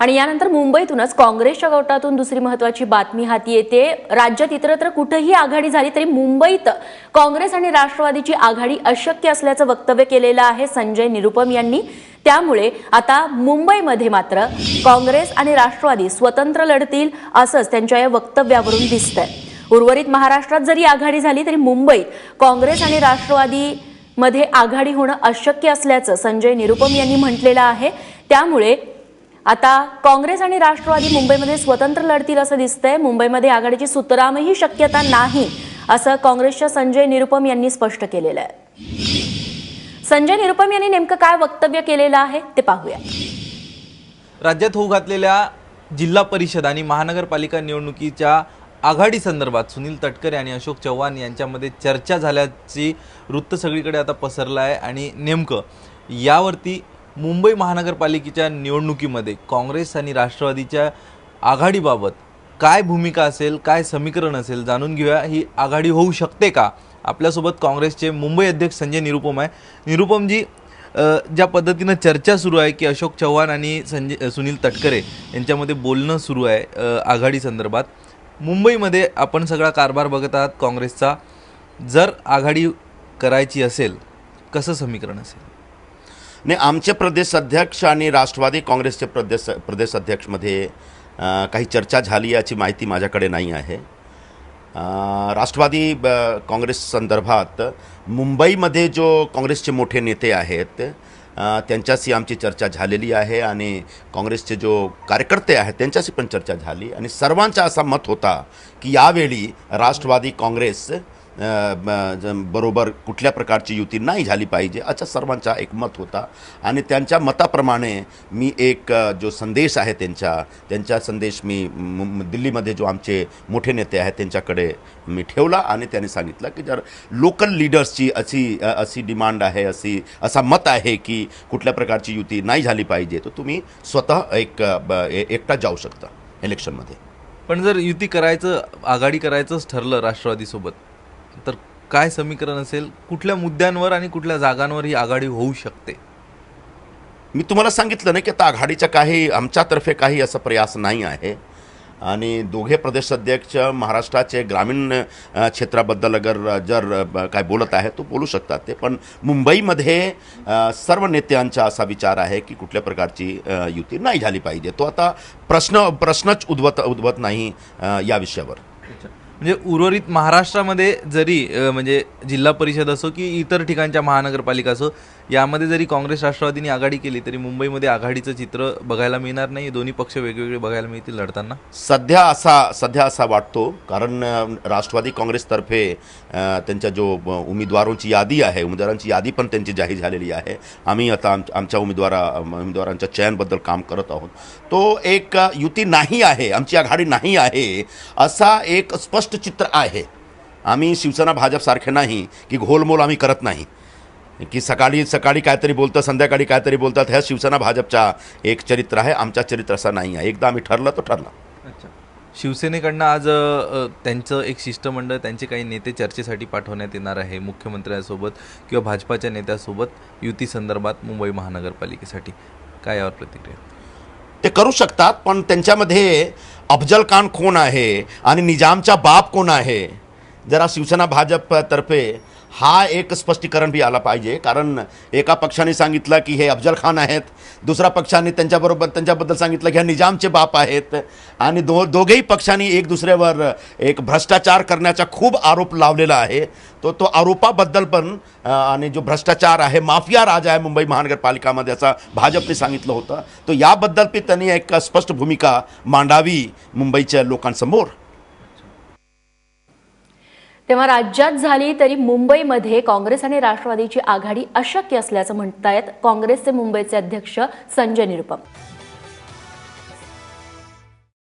आणि यानंतर मुंबईतूनच काँग्रेसच्या गटातून दुसरी महत्वाची बातमी हाती येते. राज्यात इतरत्र कुठेही आघाडी झाली तरी मुंबईत काँग्रेस आणि राष्ट्रवादीची आघाडी अशक्य असल्याचं वक्तव्य केलेलं आहे संजय निरुपम यांनी. त्यामुळे आता मुंबईमध्ये मात्र काँग्रेस आणि राष्ट्रवादी स्वतंत्र लढतील असंच त्यांच्या या वक्तव्यावरून दिसतंय. उर्वरित महाराष्ट्रात जरी आघाडी झाली तरी मुंबईत काँग्रेस आणि राष्ट्रवादी मध्ये आघाडी होणं अशक्य असल्याचं संजय निरुपम यांनी म्हटलेलं आहे. त्यामुळे आता काँग्रेस आणि राष्ट्रवादी मुंबईमध्ये स्वतंत्र लढतील असं दिसतंय. मुंबईमध्ये आघाडीची सुतरामही शक्यता नाही असं काँग्रेसच्या संजय निरुपम यांनी स्पष्ट केलेलं आहे. संजय निरुपम यांनी नेमकं काय वक्तव्य केलेलं आहे ते पाहूया. राज्यात होऊ घातलेल्या जिल्हा परिषद आणि महानगरपालिका निवडणुकीच्या आघाडी संदर्भात सुनील तटकरे आणि अशोक चव्हाण यांच्यामध्ये चर्चा झाल्याची वृत्त सगळीकडे आता पसरलं आहे आणि नेमकं यावरती मुंबई महानगरपालिकेच्या निवडणुकीमध्ये काँग्रेस आणि राष्ट्रवादीच्या आघाडीबाबत काय भूमिका असेल काय समीकरण असेल जाणून घेऊया. ही आघाडी होऊ शकते का? आपल्यासोबत काँग्रेसचे मुंबई अध्यक्ष संजय निरुपम आहे. निरुपमजी ज्या पद्धतीनं चर्चा सुरू आहे की अशोक चव्हाण आणि संजय सुनील तटकरे यांच्यामध्ये बोलणं सुरू आहे आघाडी संदर्भात. मुंबईमध्ये आपण सगळा कारभार बघत आहात. काँग्रेसचा जर आघाडी करायची असेल कसं समीकरण असेल? नाही आमचे प्रदेश अध्यक्ष आणि राष्ट्रवादी काँग्रेसचे प्रदेश प्रदेश अध्यक्षमध्ये काही चर्चा झाली याची माहिती माझ्याकडे नाही आहे. राष्ट्रवादी ब, काँग्रेस संदर्भात मुंबईमध्ये जो काँग्रेसचे मोठे नेते आहेत त्यांच्याशी आमची चर्चा झालेली आहे आणि काँग्रेसचे जो कार्यकर्ते आहेत त्यांच्याशी पण चर्चा झाली. आणि सर्वांचा असा मत होता की यावेळी राष्ट्रवादी काँग्रेस बरोबर कुठल्या प्रकारची युती नाही झाली पाहिजे असा सर्वांचा एक मत होता. आणि त्यांच्या मताप्रमाणे मी एक जो संदेश आहे त्यांच्या त्यांचा संदेश मी दिल्लीमध्ये जो आमचे मोठे नेते आहेत त्यांच्याकडे मी ठेवला आणि त्यांनी सांगितलं की जर लोकल लीडर्सची अशी अशी डिमांड आहे अशी असा मत आहे की कुठल्या प्रकारची युती नाही झाली पाहिजे तर तुम्ही स्वतः एक ब- ए- एकटा जाऊ शकता इलेक्शनमध्ये पण जर युती करायचं आघाडी करायचंच ठरलं राष्ट्रवादीसोबत तर काय समीकरण असेल? कुठल्या मुद्द्यांवर आणि कुठल्या जागांवर ही आघाडी होऊ शकते? मी तुम्हाला सांगितलं ना की आता आघाडीच्या काही आमच्यातर्फे काही असा प्रयास नाही आहे. आणि दोघे प्रदेश अध्यक्ष महाराष्ट्राचे ग्रामीण क्षेत्राबद्दल अगर जर काय बोलत आहे तो बोलू शकतात ते. पण मुंबईमध्ये सर्व नेत्यांचा असा विचार आहे की कुठल्या प्रकारची युती नाही झाली पाहिजे. तो आता प्रश्न प्रश्नच उद्भवत उद्भवत नाही या विषयावर. म्हणजे उर्वरित महाराष्ट्रामध्ये जरी म्हणजे जिल्हा परिषद असो की इतर ठिकाणच्या महानगरपालिका असो यामध्ये जरी काँग्रेस राष्ट्रवादीने आघाडी केली तरी मुंबईमध्ये आघाडीचं चित्र बघायला मिळणार नाही. दोन्ही पक्ष वेगवेगळे बघायला मिळतील लढताना. सध्या असा सध्या असा वाटतो कारण राष्ट्रवादी काँग्रेसतर्फे त्यांच्या जो उमेदवारांची यादी आहे उमेदवारांची यादी पण त्यांची जाहीर झालेली आहे. आम्ही आता आम आमच्या उमेदवारा उमेदवारांच्या चयनबद्दल काम करत आहोत. तो एक युती नाही आहे आमची आघाडी नाही आहे असा एक स्पष्ट चित्र आहे. आम्ही शिवसेना भाजपसारखे नाही की घोलमोल आम्ही करत नाही. की सकाळी सकाळी काहीतरी बोलतं संध्याकाळी काहीतरी बोलतात ह्या शिवसेना भाजपचा एक चरित्र आहे आमचा चरित्र असा नाही आहे. एकदा आम्ही ठरलं तो ठरलं. अच्छा. शिवसेनेकडनं आज त्यांचं एक शिष्टमंडळ त्यांचे काही नेते चर्चेसाठी पाठवण्यात येणार आहे मुख्यमंत्र्यांसोबत किंवा भाजपाच्या नेत्यासोबत युती संदर्भात मुंबई महानगरपालिकेसाठी. काय यावर प्रतिक्रिया? ते करू शकतात पण त्यांच्यामध्ये अफजल खान कोण आहे आणि निजामचा बाप कोण आहे? जरा शिवसेना भाजपतर्फे हा एक स्पष्टीकरण बी आला पाहिजे. कारण एका पक्षाने सांगितलं की हे अफजल खान आहेत. दुसऱ्या पक्षाने त्यांच्याबरोबर त्यांच्याबद्दल सांगितलं की हे निजामचे बाप आहेत. आणि दो दोघेही पक्षांनी एक दुसऱ्यावर एक भ्रष्टाचार करण्याचा खूप आरोप लावलेला आहे. तो तो आरोपाबद्दल पण आणि जो भ्रष्टाचार आहे माफिया राज आहे मुंबई महानगरपालिकामध्ये याचा भाजपने सांगितलं होतं. तो याबद्दल बी त्यांनी एक स्पष्ट भूमिका मांडावी मुंबईच्या लोकांसमोर. तेव्हा राज्यात झाली तरी मुंबईमध्ये काँग्रेस आणि राष्ट्रवादीची आघाडी अशक्य असल्याचं म्हणतायत काँग्रेसचे मुंबईचे अध्यक्ष संजय निरुपम.